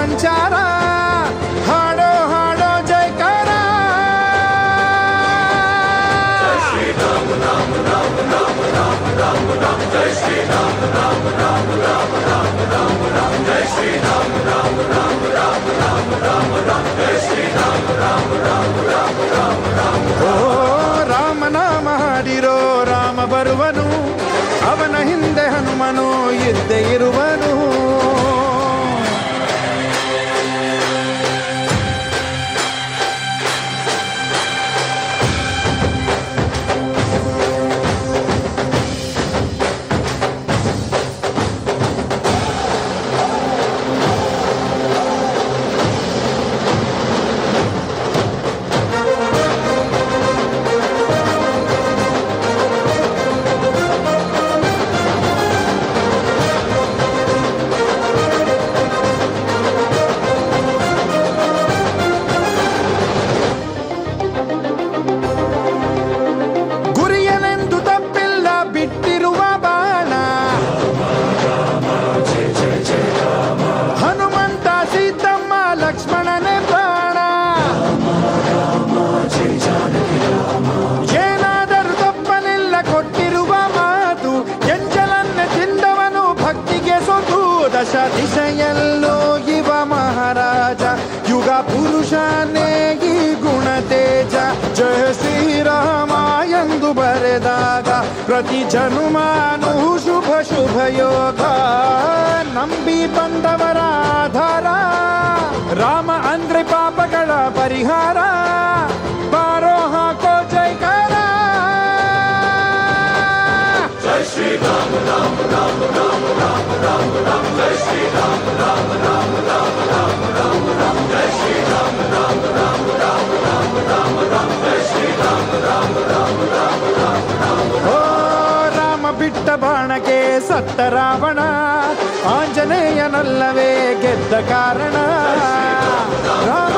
ಸಂಚಾರ ಹಾಡೋ ಹಾಡೋ ಜಯಕಾರ ಓ ರಾಮನಾಮ ಹಾಡಿರೋ ರಾಮ ಬರುವನು ಅವನ ಹಿಂದೆ ಹನುಮನು ಇದ್ದೆ ಇರುವನು ಪ್ರತಿ ಜನುಮಾನು ಶುಭ ಶುಭ ಯೋಗ ನಂಬಿ ಬಂದವರ ಆಧಾರ ರಾಮ ಅಂದ್ರೆ ಪಾಪಗಳ ಪರಿಹಾರ ಬಾರೋ ಹಾಕೋ ಜೈಕಾರ ಓ ಬಾಣಕ್ಕೆ ಸತ್ತ ರಾವಣ ಆಂಜನೇಯನಲ್ಲವೇ ಗೆದ್ದ ಕಾರಣ. ರಾಮ